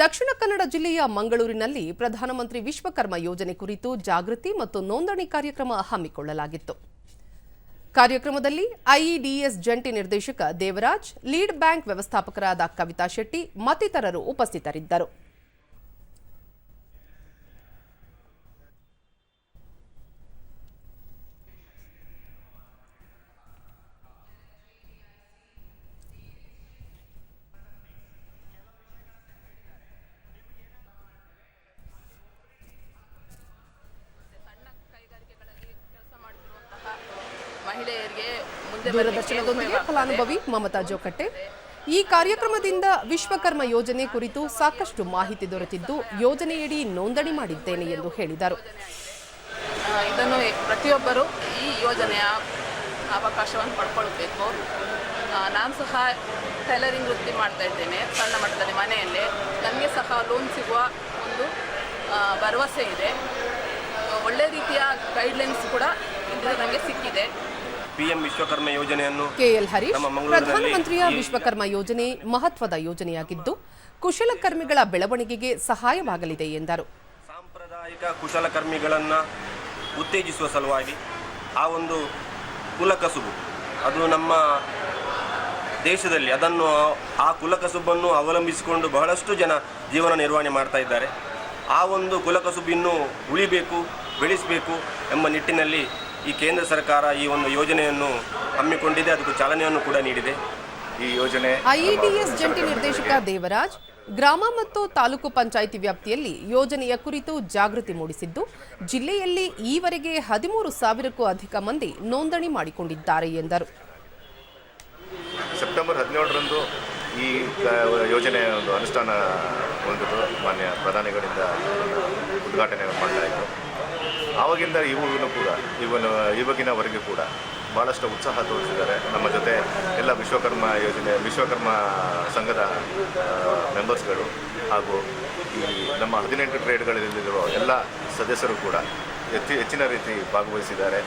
ದಕ್ಷಿಣ ಕನ್ನಡ ಜಿಲ್ಲೆಯ ಮಂಗಳೂರಿನಲ್ಲಿ ಪ್ರಧಾನಮಂತ್ರಿ ವಿಶ್ವಕರ್ಮ ಯೋಜನೆ ಕುರಿತು ಜಾಗೃತಿ ಮತ್ತು ನೋಂದಣಿ ಕಾರ್ಯಕ್ರಮ ಹಮ್ಮಿಕೊಳ್ಳಲಾಗಿತ್ತು. ಕಾರ್ಯಕ್ರಮದಲ್ಲಿ ಐಇಡಿಎಸ್ ಜಂಟಿ ನಿರ್ದೇಶಕ ದೇವರಾಜ್, ಲೀಡ್ ಬ್ಯಾಂಕ್ ವ್ಯವಸ್ಥಾಪಕರಾದ ಕವಿತಾ ಶೆಟ್ಟಿ, ಮತ್ತಿತರರು ಉಪಸ್ಥಿತರಿದ್ದರು. ದೂರದರ್ಶನದೊಂದಿಗೆ ಫಲಾನುಭವಿ ಮಮತಾ ಜೋಕಟ್ಟೆ. ಈ ಕಾರ್ಯಕ್ರಮದಿಂದ ವಿಶ್ವಕರ್ಮ ಯೋಜನೆ ಕುರಿತು ಸಾಕಷ್ಟು ಮಾಹಿತಿ ದೊರೆತಿದ್ದು ಯೋಜನೆಯಡಿ ನೋಂದಣಿ ಮಾಡಿದ್ದೇನೆ ಎಂದು ಹೇಳಿದರು. ಇದನ್ನು ಪ್ರತಿಯೊಬ್ಬರು ಈ ಯೋಜನೆಯ ಅವಕಾಶವನ್ನು ಪಡ್ಕೊಳ್ಬೇಕು. ನಾನು ಸಹ ಟೈಲರಿಂಗ್ ವೃತ್ತಿ ಮಾಡ್ತಾ ಇದ್ದೇನೆ, ಸಣ್ಣ ಮಟ್ಟದಲ್ಲಿ ಮನೆಯಲ್ಲೇ. ನನಗೆ ಸಹ ಲೋನ್ ಸಿಗುವ ಒಂದು ಭರವಸೆ ಇದೆ. ಒಳ್ಳೆ ರೀತಿಯ ಗೈಡ್ಲೈನ್ಸ್ ಕೂಡ ಇದರ ನನಗೆ ಸಿಕ್ಕಿದೆ. ಪಿಎಂ ವಿಶ್ವಕರ್ಮ ಯೋಜನೆಯನ್ನು ಕೆಎಲ್ ಹರೀಶ್ ಪ್ರಧಾನಮಂತ್ರಿಯ ವಿಶ್ವಕರ್ಮ ಯೋಜನೆ ಮಹತ್ವದ ಯೋಜನೆಯಾಗಿದ್ದು ಕುಶಲಕರ್ಮಿಗಳ ಬೆಳವಣಿಗೆಗೆ ಸಹಾಯವಾಗಲಿದೆ ಎಂದರು. ಸಾಂಪ್ರದಾಯಿಕ ಕುಶಲಕರ್ಮಿಗಳನ್ನು ಉತ್ತೇಜಿಸುವ ಸಲುವಾಗಿ ಆ ಒಂದು ಕುಲಕಸುಬು ಅದು ನಮ್ಮ ದೇಶದಲ್ಲಿ ಅದನ್ನು ಆ ಕುಲಕಸುಬನ್ನು ಅವಲಂಬಿಸಿಕೊಂಡು ಬಹಳಷ್ಟು ಜನ ಜೀವನ ನಿರ್ವಹಣೆ ಮಾಡ್ತಾ ಇದ್ದಾರೆ. ಆ ಒಂದು ಕುಲಕಸುಬು ಇನ್ನೂ ಉಳಿಬೇಕು ಬೆಳೆಸಬೇಕು ಎಂಬ ನಿಟ್ಟಿನಲ್ಲಿ ಈ ಕೇಂದ್ರ ಸರ್ಕಾರ ಈ ಒಂದು ಯೋಜನೆಯನ್ನು ಹಮ್ಮಿಕೊಂಡಿದೆ ಅದಕ್ಕೆ ಚಾಲನೆಯನ್ನು ಕೂಡ ನೀಡಿದೆ. ಈ ಯೋಜನೆ ಐಇಡಿಎಸ್ ಜಂಟಿ ನಿರ್ದೇಶಕ ದೇವರಾಜ್ ಗ್ರಾಮ ಮತ್ತು ತಾಲೂಕು ಪಂಚಾಯಿತಿ ವ್ಯಾಪ್ತಿಯಲ್ಲಿ ಯೋಜನೆಯ ಕುರಿತು ಜಾಗೃತಿ ಮೂಡಿಸಿದ್ದು ಜಿಲ್ಲೆಯಲ್ಲಿ ಈವರೆಗೆ ಹದಿಮೂರು ಸಾವಿರಕ್ಕೂ ಅಧಿಕ ಮಂದಿ ನೋಂದಣಿ ಮಾಡಿಕೊಂಡಿದ್ದಾರೆ ಎಂದರು. ಸೆಪ್ಟೆಂಬರ್ ಹದಿನೇಳರಂದು ಈ ಯೋಜನೆ ಒಂದು ಅನುಷ್ಠಾನ ಹೊಂದಿದ್ದು ಮಾನ್ಯ ಪ್ರಧಾನಿಗಳಿಂದ ಉದ್ಘಾಟನೆ ಮಾಡಲಾಯಿತು. ಆವಾಗಿಂದ ಇವಾಗೂ ಕೂಡ, ಇವನು, ಇವಾಗಿನವರೆಗೂ ಕೂಡ ಭಾಳಷ್ಟು ಉತ್ಸಾಹ ತೋರಿಸಿದ್ದಾರೆ. ನಮ್ಮ ಜೊತೆ ಎಲ್ಲ ವಿಶ್ವಕರ್ಮ ಯೋಜನೆ, ವಿಶ್ವಕರ್ಮ ಸಂಘದ ಮೆಂಬರ್ಸ್ಗಳು ಹಾಗೂ ಈ ನಮ್ಮ ಹದಿನೆಂಟು ಟ್ರೇಡ್ಗಳಲ್ಲಿರುವ ಎಲ್ಲ ಸದಸ್ಯರು ಕೂಡ ಹೆಚ್ಚು ಹೆಚ್ಚಿನ ರೀತಿ ಭಾಗವಹಿಸಿದ್ದಾರೆ.